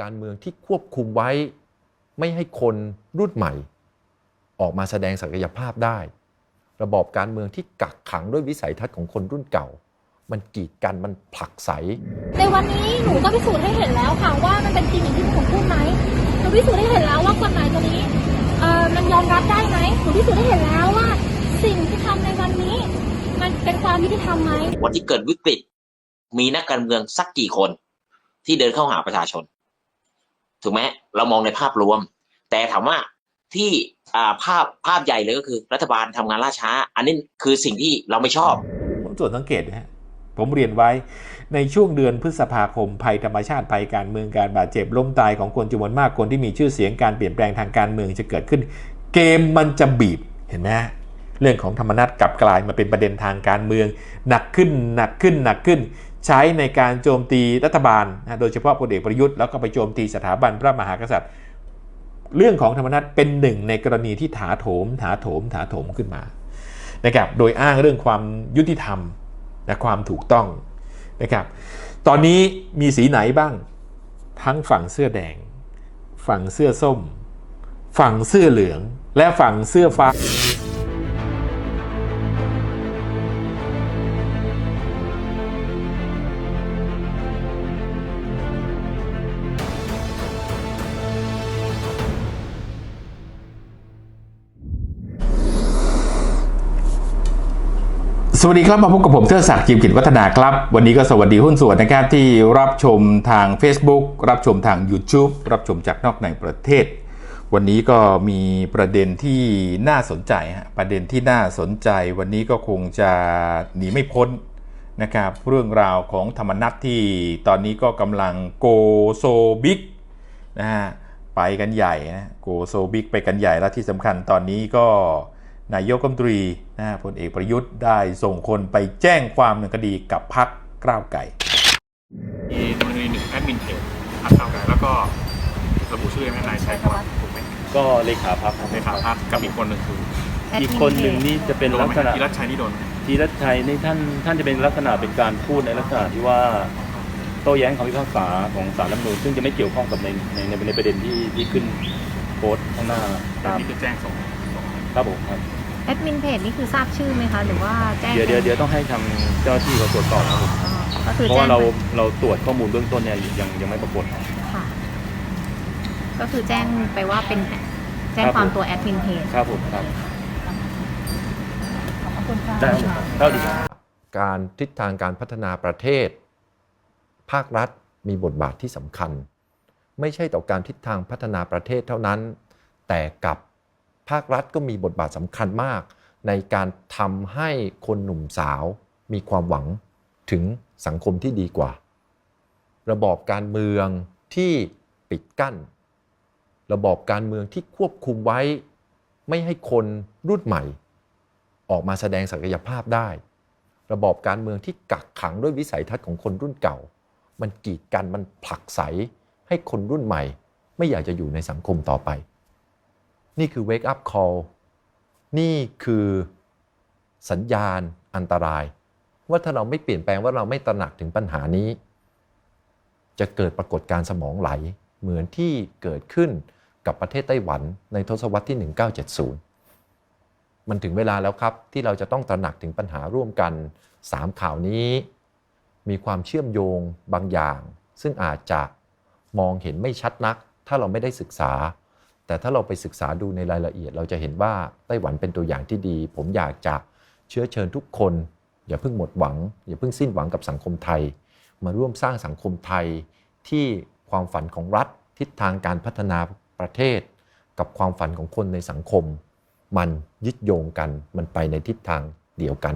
การเมืองที่ควบคุมไว้ ไม่ให้คนรุ่นใหม่ ออกมาแสดงศักยภาพได้ ระบอบการเมืองที่กักขังด้วยวิสัยทัศน์ของคนรุ่นเก่า มันกีดกันมันผลักไส ในวันนี้หนูก็พิสูจน์ให้เห็นแล้วค่ะว่ามันเป็นจริงอย่างที่ผมพูดไหมหนูพิสูจน์ให้เห็นแล้วว่ากฎหมายตัวนี้เอ่อมันยอมรับได้ไหมหนูพิสูจน์ให้เห็นแล้วว่า สิ่งที่ทำในวันนี้ มันเป็นความยุติธรรมไหม วันที่เกิดวิกฤต มีนักการเมืองสักกี่คน ที่เดินเข้าหาประชาชน ถูกไหมเรามองในภาพรวม แต่ถามว่าที่ภาพภาพใหญ่เลยก็คือรัฐบาลทำงานล่าช้า อันนี้คือสิ่งที่เราไม่ชอบ ผมส่วนสังเกตนะฮะผมเรียนไว้ในช่วงเดือนพฤษภาคมภัยธรรมชาติภัยการเมืองการบาดเจ็บล้มตายของคนจำนวนมากคนที่มีชื่อเสียงการเปลี่ยนแปลงทางการเมืองจะเกิดขึ้น เกมมันจะบีบเห็นไหมเรื่องของธรรมนัตกลับกลายมาเป็นประเด็นทางการเมือง หนักขึ้นหนักขึ้นหนักขึ้น ใช้ในการโจมตีรัฐบาลนะโดยเฉพาะพลเอกประยุทธ์แล้วก็ไปโจมตีสถาบันพระมหากษัตริย์ เรื่องของธรรมนัตเป็นหนึ่งในกรณีที่ถาโถม ถาโถม ถาโถมขึ้นมานะครับโดยอ้างเรื่องความยุติธรรมและความถูกต้องนะครับตอนนี้มีสีไหนบ้าง ทั้งฝั่งเสื้อแดง ฝั่งเสื้อส้ม ฝั่งเสื้อเหลือง และฝั่งเสื้อฟ้า สวัสดีครับมาพบกับผมเทิดศักดิ์จิมกิจวัฒนาครับ วันนี้ก็สวัสดีหุ้นส่วนนะครับที่รับชมทาง Facebook รับชมทาง YouTube รับชมจากนอกในประเทศ วันนี้ก็มีประเด็นที่น่าสนใจฮะประเด็นที่น่าสนใจ วันนี้ก็คงจะหนีไม่พ้นนะครับเรื่องราวของธรรมนัตที่ตอนนี้ก็กำลังโกโซบิกนะฮะไปกันใหญ่นะโกโซบิกไปกันใหญ่แล้วที่สำคัญตอนนี้ก็ นายกรัฐมนตรีนะฮะพลเอกประยุทธ์ได้ส่งคนไปแจ้งความดำเนินคดีกับพักกล้าวไก่มีดำเนินคดีหนึ่งแอดมินเพจพักเก้าวไกลแล้วก็ระบุชื่อแม่นายชัยพรถูกไหมก็เลขาพักในขาพักกับอีกคนหนึ่งคืออีกคนหนึ่งนี่จะเป็นโดนลักไหมษณะธีรัชชัยนี่โดนไหมทีรัชชัยนี่ท่านท่านจะเป็นลักษณะเป็นการพูดในลักษณะที่ว่าโต้แย้งคำพิพากษาของศาลรัฐธรรมนูญซึ่งจะไม่เกี่ยวข้องกับในในในในประเด็นที่ที่ขึ้นโพสต์ข้างหน้าแต่ตามนี่คือแจ้งส่งส่งครับผมครับแอ ดมินเพจนี่คือทราบชื่อไหมคะหรือว่าแจ้งเดี๋ยวเดี๋ยวเดี๋ยวต้องให้ทางเจ้าหน้าที่เขาตรวจสอบครับผมอ๋อก็คือเพราะแจ้ว่างเราไปเราตรวจข้อมูลเบื้องต้นเนี่ยยังยังไม่ปรากฏ ค่ะ ก็คือแจ้งไปว่าเป็นแจ้งครับความผมตัวแอดมินเพจ ครับผมครับขอบคุณค่ะได้ครับผมเท่าดีครับ การทิศทางการพัฒนาประเทศ ภาครัฐมีบทบาทที่สำคัญ ไม่ใช่ต่อการทิศทางพัฒนาประเทศเท่านั้น แต่กับ ภาครัฐก็มีบทบาทสำคัญมาก ในการทำให้คนหนุ่มสาวมีความหวังถึงสังคมที่ดีกว่า ระบอบการเมืองที่ปิดกั้น ระบอบการเมืองที่ควบคุมไว้ ไม่ให้คนรุ่นใหม่ ออกมาแสดงศักยภาพได้ ระบอบการเมืองที่กักขังด้วยวิสัยทัศน์ของคนรุ่นเก่า มันกีดกันมันผลักไสให้คนรุ่นใหม่ ไม่อยากจะอยู่ในสังคมต่อไป นี่คือ wake up call นี่คือสัญญาณอันตราย ว่าถ้าเราไม่เปลี่ยนแปลงว่าเราไม่ตระหนักถึงปัญหานี้ จะเกิดปรากฏการสมองไหลเหมือนที่เกิดขึ้นกับประเทศไต้หวันในทศวรรษที่ 1970 มันถึงเวลาแล้วครับที่เราจะต้องตระหนักถึงปัญหาร่วมกัน 3 ข่าวนี้ มีความเชื่อมโยงบางอย่าง ซึ่งอาจจะมองเห็นไม่ชัดนัก ถ้าเราไม่ได้ศึกษา แต่ถ้าเราไปศึกษาดูในรายละเอียด เราจะเห็นว่าไต้หวันเป็นตัวอย่างที่ดี ผมอยากจะเชื้อเชิญทุกคน อย่าเพิ่งหมดหวัง อย่าเพิ่งสิ้นหวังกับสังคมไทย มาร่วมสร้างสังคมไทยที่ความฝันของรัฐทิศทางการพัฒนาประเทศ กับความฝันของคนในสังคม มันยึดโยงกันมันไปในทิศทางเดียวกัน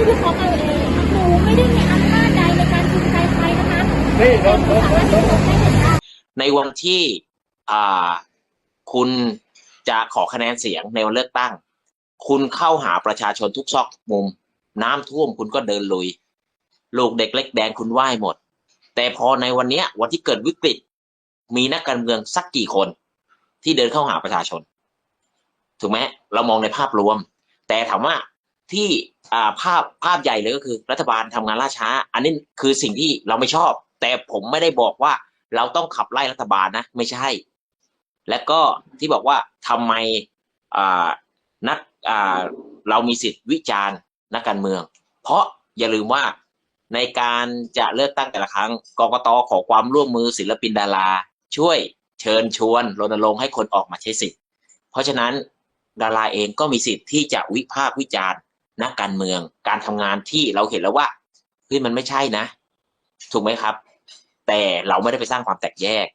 ได้วิเคราะห์กันเองหนูไม่ได้มีอำนาจใดในการจูงใจใครนะคะแต่หนูสามารถพิสูจน์ได้เห็นได้ในวันที่อ่าคุณจะขอคะแนนเสียงในวันเลือกตั้ง คุณเข้าหาประชาชนทุกซอกมุม น้ำท่วมคุณก็เดินลุย ลูกเด็กเล็กแดงคุณไหว้หมด แต่พอในวันนี้วันที่เกิดวิกฤต มีนักการเมืองสักกี่คน ที่เดินเข้าหาประชาชน ถูกไหมเรามองในภาพรวม แต่ถามว่า ที่ภาพภาพใหญ่เลยก็คือรัฐบาลทำงานล่าช้า อันนี้คือสิ่งที่เราไม่ชอบ แต่ผมไม่ได้บอกว่าเราต้องขับไล่รัฐบาลนะ ไม่ใช่ และก็ที่บอกว่าทำไมนักเรามีสิทธิ์วิจารณ์นักการเมือง เพราะอย่าลืมว่าในการจะเลือกตั้งแต่ละครั้งกรกตขอความร่วมมือศิลปินดารา ช่วยเชิญชวนรณรงค์ให้คนออกมาใช้สิทธิ์ เพราะฉะนั้นดาราเองก็มีสิทธิ์ที่จะวิพากษ์วิจารณ์ นักการเมือง การทำงานที่เราเห็นแล้วว่าเฮ้ยมันไม่ใช่นะ ถูกไหมครับ แต่เราไม่ได้ไปสร้างความแตกแยก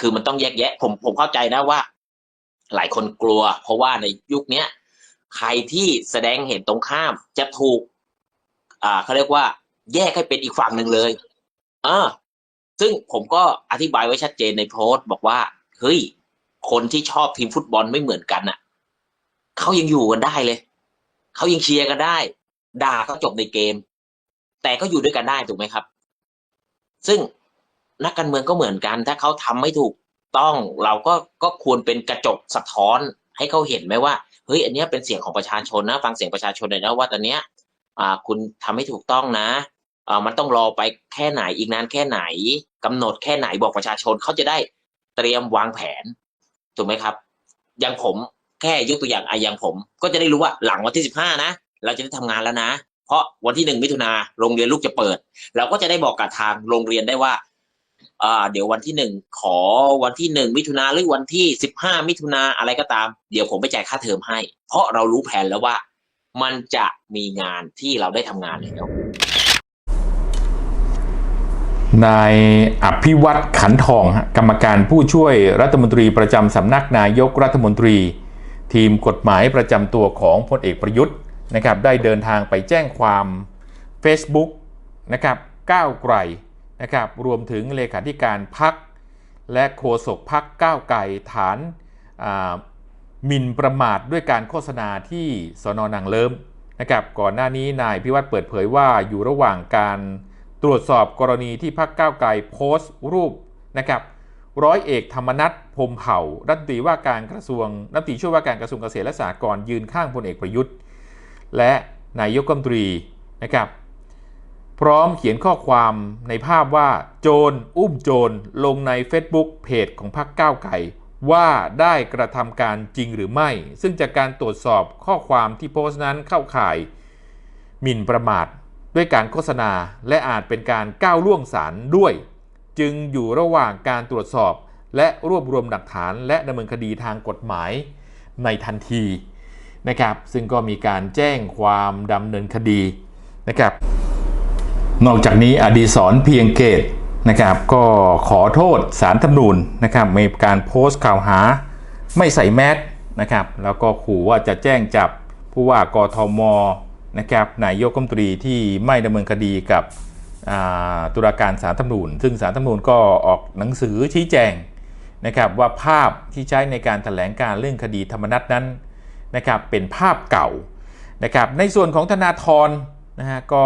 คือมันต้องแยกแยะ ผมผมเข้าใจนะว่า หลายคนกลัว เพราะว่าในยุคเนี้ยใครที่แสดงเห็นตรงข้ามจะถูก อ่าเขาเรียกว่า แยกให้เป็นอีกฝั่งหนึ่งเลยเออซึ่งผมก็อธิบายไว้ชัดเจนในโพสต์บอกว่าเฮ้ยคนที่ชอบทีมฟุตบอลไม่เหมือนกันน่ะเขายังอยู่กันได้เลย เขายังเชียร์กันได้ ด่าเขาจบในเกม แต่ก็อยู่ด้วยกันได้ถูกไหมครับ ซึ่งนักการเมืองก็เหมือนกัน ถ้าเขาทำไม่ถูกต้องเราก็ก็ควรเป็นกระจกสะท้อนให้เขาเห็นไหมว่าเฮ้ยอันนี้เป็นเสียงของประชาชนนะ ฟังเสียงประชาชนหน่อยนะว่าตอนเนี้ยอ่าคุณทำให้ถูกต้องนะอ่ามันต้องรอไปแค่ไหนอีกนานแค่ไหนกำหนดแค่ไหนบอกประชาชนเขาจะได้เตรียมวางแผนถูกไหมครับ อย่างผม แค่ยกตัวอย่างไออย่างผม ก็จะได้รู้ว่าหลังวันที่สิบห้านะเราจะได้ทำงานแล้วนะ เพราะวันที่หนึ่งมิถุนาโรงเรียนลูกจะเปิด เราก็จะได้บอกกับทางโรงเรียนได้ว่าอ่าเดี๋ยววันที่หนึ่งขอวันที่หนึ่งมิถุนาหรือวันที่สิบห้ามิถุนาอะไรก็ตาม เดี๋ยวผมไปจ่ายค่าเทอมให้ เพราะเรารู้แผนแล้วว่า มันจะมีงานที่เราได้ทำงานแล้วนายอภิวัตขันทอง กรรมการผู้ช่วยรัฐมนตรีประจำสำนักนายกรัฐมนตรี ทีมกฎหมายประจำตัวของพลเอกประยุทธ์นะครับได้เดินทางไปแจ้งความ Facebook นะครับก้าวไกลนะครับรวมถึงเลขาธิการพักและโฆษกพักก้าวไกลฐานหมิ่นประมาทด้วยการโฆษณาที่สนนางเลิมนะครับก่อนหน้านี้นายพิวัตรเปิดเผยว่าอยู่ระหว่างการตรวจสอบกรณีที่พักก้าวไกลโพสต์รูปนะครับ ร้อยเอกธรรมนัฐพรมเผ่า รัฐมนตรีว่าการกระทรวงรัฐมนตรีช่วยว่าการกระทรวงเกษตรและสหกรณ์ยืนข้างพลเอกประยุทธ์ และนายกรัฐมนตรีนะครับ พร้อมเขียนข้อความในภาพว่าโจรอุ้มโจรลงใน Facebook เพจของพรรคก้าวไก่ว่าได้กระทำการจริงหรือไม่ ซึ่งจากการตรวจสอบข้อความที่โพสต์นั้นเข้าข่ายหมิ่นประมาทด้วยการโฆษณาและอาจเป็นการก้าวล่วงศาลด้วย จึงอยู่ระหว่างการตรวจสอบ และรวบรวมหลักฐาน และดำเนินคดีทางกฎหมายในทันทีนะครับ ซึ่งก็มีการแจ้งความดำเนินคดีนะครับ นอกจากนี้อดีศรเพียงเกตนะครับ ก็ขอโทษสารธรรมนูญนะครับมีการโพสต์ข่าวหาไม่ใส่แมสนะครับ แล้วก็ขู่ว่าจะแจ้งจับผู้ว่ากทมนะครับนายกรัฐมนตรีที่ไม่ดำเนินคดีกับ ตุลาการสารธรรมนูญ ซึ่งสารธรรมนูญก็ออกหนังสือชี้แจงนะครับว่าภาพที่ใช้ในการถแถลงการเรื่องคดีธรรมนัตนั้นนะครับเป็นภาพเก่านะครับในส่วนของธนาธรนะฮะก็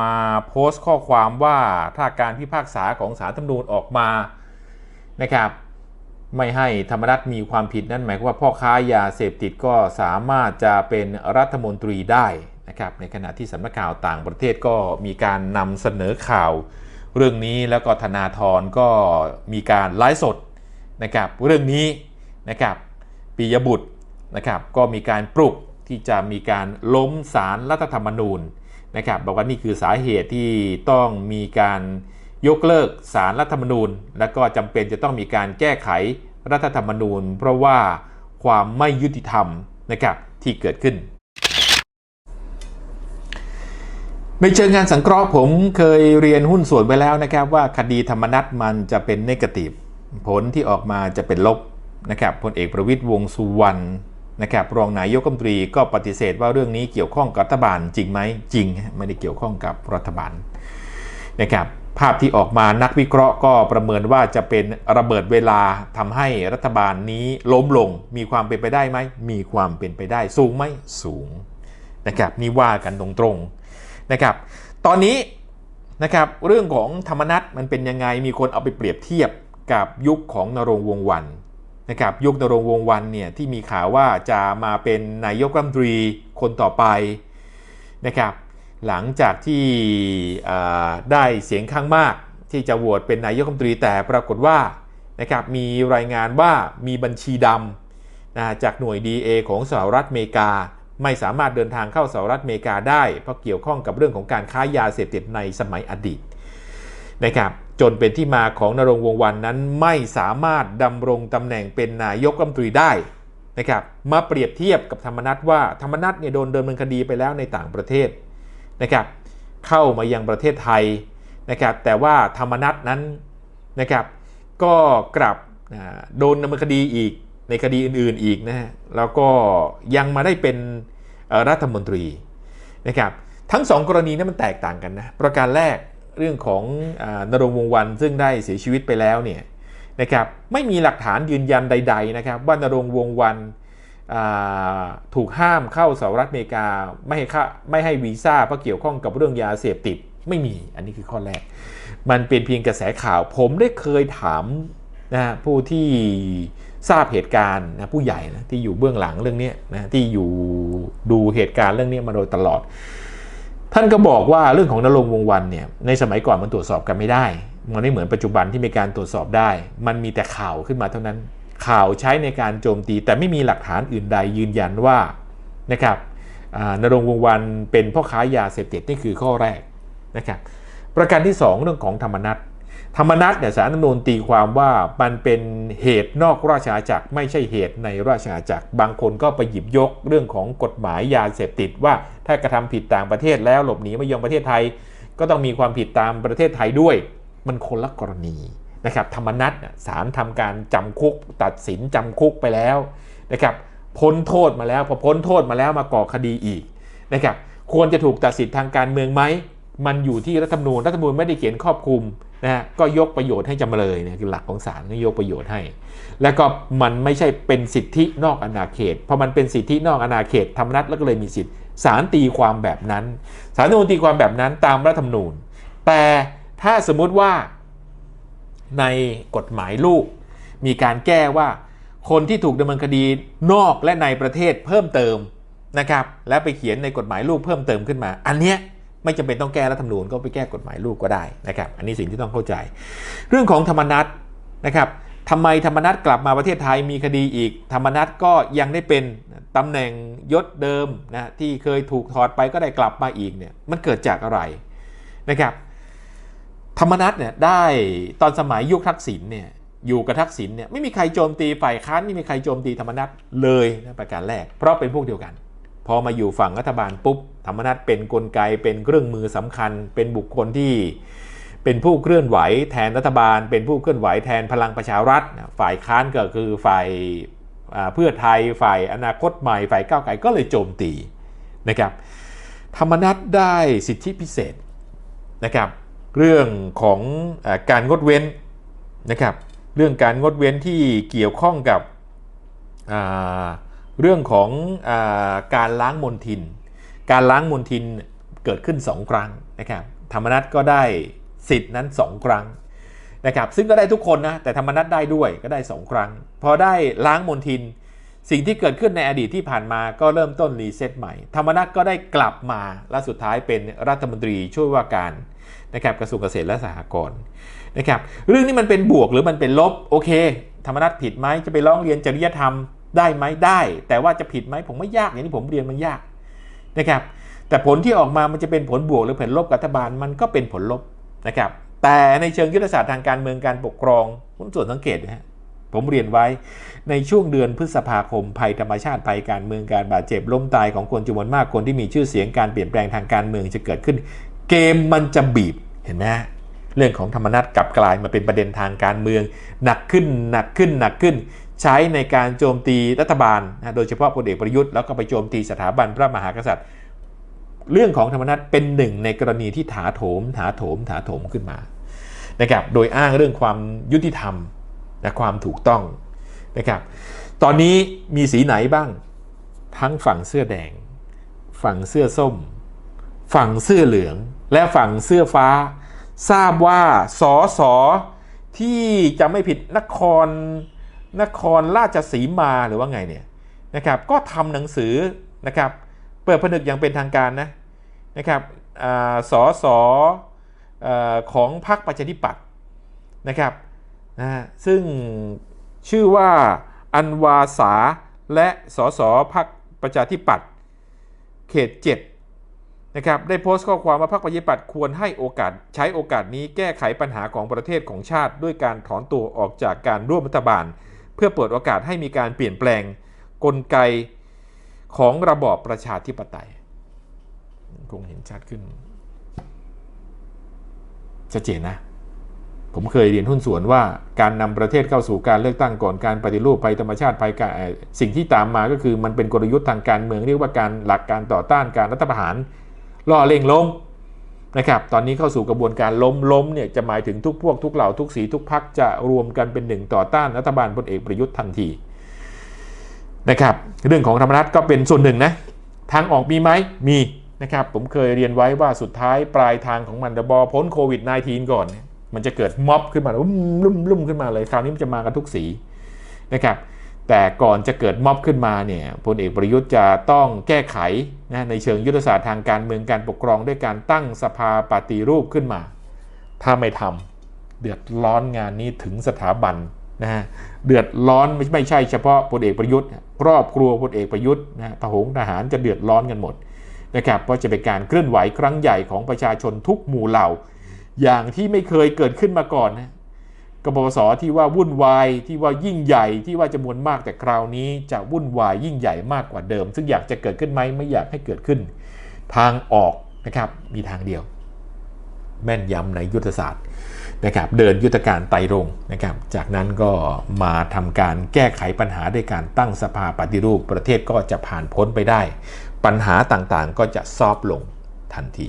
มาโพสต์ข้อความว่าถ้าการพิพากษาของศาลธรรมนูญออกมานะครับไม่ให้ธรรมนัฐมีความผิดนั่นหมายความว่าพ่อค้ายาเสพติดก็สามารถจะเป็นรัฐมนตรีได้ นะครับในขณะที่สำนักข่าวต่างประเทศก็มีการนำเสนอข่าว เรื่องนี้แล้วก็ธนาธรก็มีการไลฟ์สดนะครับเรื่องนี้นะครับปิยบุตรนะครับก็มีการปลุกที่จะมีการล้มศารรัฐธรรมนูญนะครับบอกว่านี่คือสาเหตุที่ต้องมีการยกเลิกสารรัฐธรรมนูญ และก็จำเป็นจะต้องมีการแก้ไขรัฐธรรมนูญ เพราะว่าความไม่ยุติธรรมนะครับที่เกิดขึ้น ในเชิงงานสังเคราะห์ผมเคยเรียนหุ้นส่วนไปแล้วนะครับ ว่าคดีธรรมนัตมันจะเป็นเนกาทีฟผลที่ออกมาจะเป็นลบนะครับพลเอกประวิตยวงสุวรรณนะครับรองนายกรัฐมนตรีก็ปฏิเสธว่าเรื่องนี้เกี่ยวข้องกับรัฐบาลจริงไหมจริง ไม่ได้เกี่ยวข้องกับรัฐบาลนะครับภาพที่ออกมานักวิเคราะห์ก็ประเมินว่าจะเป็นระเบิดเวลาทำให้รัฐบาลนี้ล้มลง มีความเป็นไปได้ไหมมีความเป็นไปได้สูงไหมสูงนะครับนี่ว่ากันตรงๆ นะครับ ตอนนี้นะครับเรื่องของธรรมนัตมันเป็นยังไงมีคนเอาไปเปรียบเทียบกับยุคของนรงวงวันนะครับยุคนรงวงวันเนี่ยที่มีข่าวว่าจะมาเป็นนายกรัฐมนตรีคนต่อไปนะครับหลังจากที่ได้เสียงข้างมากที่จะโหวตเป็นนายกรัฐมนตรีแต่ปรากฏว่านะครับมีรายงานว่ามีบัญชีดำนะจากหน่วย DA ของสหรัฐอเมริกา ไม่สามารถเดินทางเข้าสหรัฐอเมริกาได้ เพราะเกี่ยวข้องกับเรื่องของการค้ายาเสพติดในสมัยอดีตนะครับจนเป็นที่มาของนรงวงวันนั้นไม่สามารถดำรงตำแหน่งเป็นนายกรัฐมนตรีได้นะครับมาเปรียบเทียบกับธรรมนัตว่าธรรมนัตเนี่ยโดนดำเนินคดีไปแล้วในต่างประเทศนะครับเข้ามายังประเทศไทยนะครับแต่ว่าธรรมนัตนั้นนะครับก็กลับโดนดำเนินคดีอีก ในคดีอื่นๆอีกนะฮะแล้วก็ยังมาได้เป็นรัฐมนตรีนะครับทั้งสองกรณีนั้นมันแตกต่างกันนะประการแรกเรื่องของอนรงวงวันซึ่งได้เสียชีวิตไปแล้วเนี่ยนะครับไม่มีหลักฐานยืนยันใด ๆนะครับ ว่านรงวงวันถูกห้ามเข้าสหรัฐอเมริกาไม่ให้ไม่ให้วีซ่าเพราะเกี่ยวข้องกับเรื่องยาเสพติดไม่มีอันนี้คือข้อแรก มันเป็นเพียงกระแสข่าว ผมได้เคยถามนะผู้ที่ ทราบเหตุการณ์นะผู้ใหญ่นะที่อยู่เบื้องหลังเรื่องนี้นะที่อยู่ดูเหตุการณ์เรื่องนี้มาโดยตลอด ท่านก็บอกว่าเรื่องของนรงวงวันเนี่ยในสมัยก่อนมันตรวจสอบกันไม่ได้ มันไม่เหมือนปัจจุบันที่มีการตรวจสอบได้ มันมีแต่ข่าวขึ้นมาเท่านั้น ข่าวใช้ในการโจมตี แต่ไม่มีหลักฐานอื่นใดยืนยันว่านะครับนรงวงวันเป็นพ่อค้ายาเสพติดนี่คือข้อแรกนะครับประการที่ 2 เรื่องของธรรมนัต ธรรมนัตเนี่ยสารรัฐธรรมนูญตีความว่ามันเป็นเหตุนอกราชอาณาจักรไม่ใช่เหตุในราชอาณาจักร บางคนก็ไปหยิบยกเรื่องของกฎหมายยาเสพติดว่าถ้ากระทำผิดต่างประเทศแล้วหลบหนีมายังประเทศไทย ก็ต้องมีความผิดตามประเทศไทยด้วย มันคนละกรณีนะครับธรรมนัตเนี่ยศาลทำการจำคุก ตัดสินจำคุกไปแล้วนะครับพ้นโทษมาแล้วพอพ้นโทษมาแล้วมาก่อคดีอีกนะครับควรจะถูกตัดสินทางการเมืองไหมมันอยู่ที่รัฐธรรมนูญรัฐธรรมนูญไม่ได้เขียนครอบคลุม นะฮะก็ยกประโยชน์ให้จำเลยเนี่ยคือหลักของศาลก็ยกประโยชน์ให้ แล้วก็มันไม่ใช่เป็นสิทธินอกอาณาเขตพอมันเป็นสิทธินอกอาณาเขตธรรมนัตแล้วก็เลยมีสิทธิศาลตีความแบบนั้นศาลรัฐธรรมนูญตีความแบบนั้นตามรัฐธรรมนูญ แต่ถ้าสมมุติว่าในกฎหมายลูก มีการแก้ว่าคนที่ถูกดำเนินคดีนอกและในประเทศเพิ่มเติมนะครับ และไปเขียนในกฎหมายลูกเพิ่มเติมขึ้นมา อันเนี้ย ไม่จำเป็นต้องแก้รัฐธรรมนูญก็ไปแก้กฎหมายลูกก็ได้นะครับ อันนี้สิ่งที่ต้องเข้าใจ เรื่องของธรรมนัตนะครับทำไมธรรมนัตกลับมาประเทศไทยมีคดีอีก ธรรมนัตก็ยังได้เป็นตำแหน่งยศเดิมนะที่เคยถูกถอดไปก็ได้กลับมาอีกเนี่ยมันเกิดจากอะไรนะครับธรรมนัตเนี่ยได้ตอนสมัยยุคทักษิณเนี่ยอยู่กับทักษิณเนี่ยไม่มีใครโจมตีฝ่ายค้านไม่มีใครโจมตีธรรมนัตเลยนะประการแรก เพราะเป็นพวกเดียวกัน พอมาอยู่ฝั่งรัฐบาลปุ๊บ ธรรมนัตเป็นนกลไกเป็นเครื่องมือสำคัญ เป็นบุคคลที่เป็นผู้เคลื่อนไหวแทนรัฐบาล เป็นผู้เคลื่อนไหวแทนพลังประชารัฐ ฝ่ายค้านก็คือฝ่ายเพื่อไทยฝ่ายอนาคตใหม่ ฝ่ายก้าวไกลก็เลยโจมตีนะครับธรรมนัตได้สิทธิพิเศษนะครับเรื่องของอการงดเว้นนะครับเรื่องการงดเว้นที่เกี่ยวข้องกับเรื่องของอการล้างมลทิน การล้างมลทินเกิดขึ้น 2 ครั้งนะครับธรรมนัตก็ได้สิทธินั้น 2 ครั้งนะครับซึ่งก็ได้ทุกคนนะแต่ธรรมนัตได้ด้วยก็ได้ 2 ครั้ง พอได้ล้างมลทิน สิ่งที่เกิดขึ้นในอดีตที่ผ่านมาก็เริ่มต้นรีเซ็ตใหม่ ธรรมนัตก็ได้กลับมาและสุดท้ายเป็นรัฐมนตรีช่วยว่าการนะครับกระทรวงเกษตรและสหกรณ์นะครับเรื่องนี้มันเป็นบวกหรือมันเป็นลบโอเค ธรรมนัตผิดไหมจะไปร้องเรียนจริยธรรมได้ไหมได้ แต่ว่าจะผิดไหมผมไม่ยากอย่างที่ผมเรียนมันยาก นะครับแต่ผลที่ออกมามันจะเป็นผลบวกหรือผลลบกับรัฐบาลมันก็เป็นผลลบนะครับแต่ในเชิงยุทธศาสตร์ทางการเมืองการปกครองผมส่วนสังเกตนะฮะผมเรียนไว้ในช่วงเดือนพฤษภาคมภัยธรรมชาติภัยการเมืองการบาดเจ็บล้มตายของคนจำนวนมากคนที่มีชื่อเสียงการเปลี่ยนแปลงทางการเมืองจะเกิดขึ้น เกมมันจะบีบเห็นไหมฮะเรื่องของธรรมนัตกลับกลายมาเป็นประเด็นทางการเมือง หนักขึ้นหนักขึ้นหนักขึ้น ใช้ในการโจมตีรัฐบาลนะโดยเฉพาะพลเอกประยุทธ์แล้วก็ไปโจมตีสถาบันพระมหากษัตริย์ เรื่องของธรรมนัตเป็นหนึ่งในกรณีที่ถาโถม ถาโถม ถาโถมขึ้นมานะครับโดยอ้างเรื่องความยุติธรรมและความถูกต้องนะครับตอนนี้มีสีไหนบ้าง ทั้งฝั่งเสื้อแดง ฝั่งเสื้อส้ม ฝั่งเสื้อเหลือง และฝั่งเสื้อฟ้า ทราบว่าสอสอที่จะไม่ผิดนคร นครราชสีมาหรือว่าไงเนี่ยนะครับก็ทำหนังสือนะครับเปิดผนึกอย่างเป็นทางการนะนะครับอสอสอของพรรคประชาธิปัตย์นะครับนะซึ่งชื่อว่าอันวาสาและสอสอพรรคประชาธิปัตย์เขต7นะครับได้โพสต์ข้อความว่าพรรคประชาธิปัตย์ควรให้โอกาสใช้โอกาสนี้แก้ไขปัญหาของประเทศของชาติ ด้วยการถอนตัวออกจากการร่วมรัฐบาล พื่อเปิดโอกาสให้มีการเปลี่ยนแปลงกลไกของระบอบประชาธิปไตย คงเห็นชัดขึ้นชัดเจนนะ ผมเคยเรียนหุ้นส่วนว่าการนำประเทศเข้าสู่การเลือกตั้งก่อนการปฏิรูปภัยธรรมชาติภัยการสิ่งที่ตามมาก็คือมันเป็นกลยุทธ์ทางการเมืองเรียกว่าการหลักการต่อต้านการรัฐประหารล่อเล่งล้ม นะครับตอนนี้เข้าสู่กระบวนการล้มล้มเนี่ยจะหมายถึงทุกพวกทุกเหล่าทุกสีทุกพักจะรวมกันเป็นหนึ่งต่อต้านรัฐบาลพลเอกประยุทธ์ทันทีนะครับเรื่องของธรรมนัฐก็เป็นส่วนหนึ่งนะทางออกมีไหมมีนะครับผมเคยเรียนไว้ว่าสุดท้ายปลายทางของมันจะบอพ้นโควิด -19 ก่อน มันจะเกิดม็อบขึ้นมาลุ่มลุ่มลุ่มขึ้นมาเลยคราวนี้มันจะมากันทุกสีนะครับ แต่ก่อนจะเกิดม็อบขึ้นมาเนี่ยพลเอกประยุทธ์จะต้องแก้ไขนะในเชิงยุทธศาสตร์ทางการเมืองการปกครองด้วยการตั้งสภาปฏิรูปขึ้นมา ถ้าไม่ทำเดือดร้อนงานนี้ถึงสถาบันนะฮะเดือดร้อนไม่ไม่ใช่เฉพาะพลเอกประยุทธ์ครอบครัวพลเอกประยุทธ์นะฮะทหงทหารจะเดือดร้อนกันหมดนะครับเพราะจะเป็นการเคลื่อนไหวครั้งใหญ่ของประชาชนทุกหมู่เหล่า อย่างที่ไม่เคยเกิดขึ้นมาก่อนนะ กบพศที่ว่าวุ่นวายที่ว่ายิ่งใหญ่ที่ว่าจำนวนมากแต่คราวนี้จะวุ่นวายยิ่งใหญ่มากกว่าเดิม ซึ่งอยากจะเกิดขึ้นไหมไม่อยากให้เกิดขึ้น ทางออกนะครับมีทางเดียว แม่นยำในยุทธศาสตร์นะครับเดินยุทธการไตรงนะครับจากนั้นก็มาทำการแก้ไขปัญหาด้วยการตั้งสภาปฏิรูปประเทศก็จะผ่านพ้นไปได้ ปัญหาต่างๆก็จะซอฟต์ลงทันที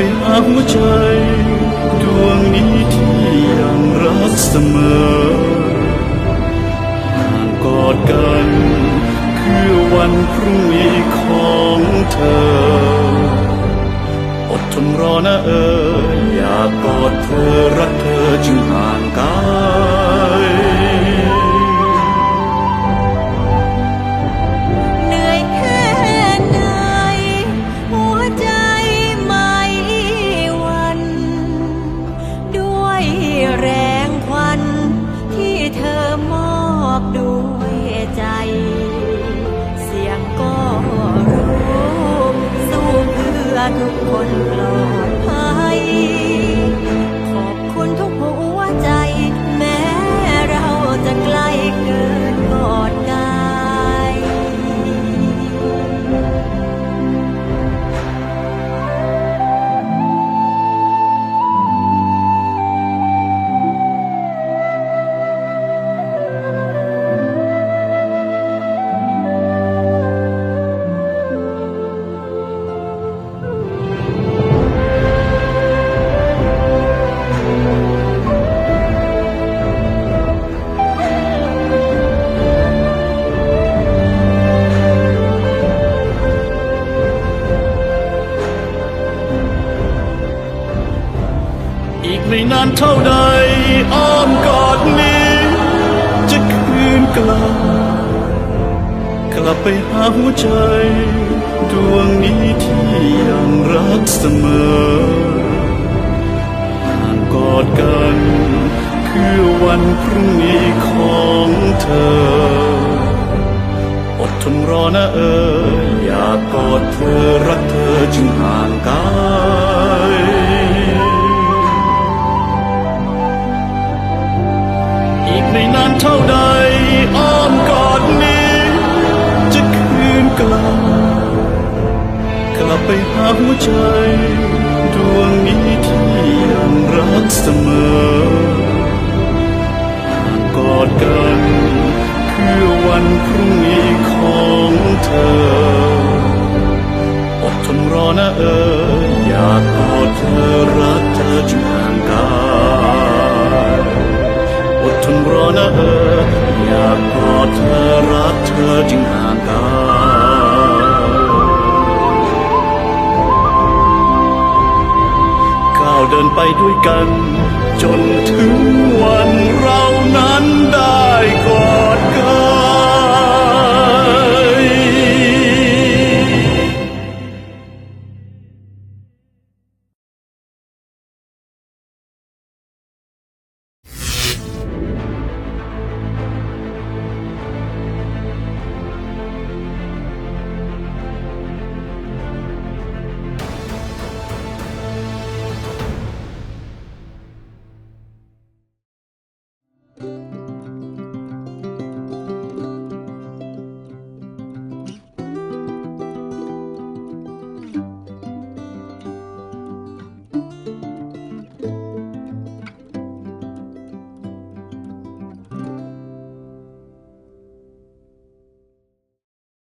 ไปหาหัวใจ ดวงนี้ที่ยังรักเสมอห่างกอดกัน คือวันพรุ่งนี้ของเธอ อดทนรอนะเอออยากกอดเธอรักเธอจึงห่างกัน พื่อทุ ไม่นานเท่าใดอ้อมกอดนี้ จะคืนกลับ กลับไปหาหัวใจ ดวงนี้ที่ยังรักเสมอห่างกอดกัน คือวันพรุ่งนี้ของเธอ อดทนรอนะเออ อยากกอดเธอรักเธอจึงห่างกาย อีกไม่นานเท่าใดอ้อมกอดนี้ จะคืนกลับกลับไปหาหัวใจดวงนี้ที่ยังรักเสมอกอดกันคือวันพรุ่งนี้ของเธออดทนรอนะเอออยากกอดเธอรักเธอจึงห่างกาย อดทนรอนะเออ อยากกอดเธอรักเธอจึงห่างกันก้าวเดินไปด้วยกัน จนถึงวันเรานั้นได้กอดกัน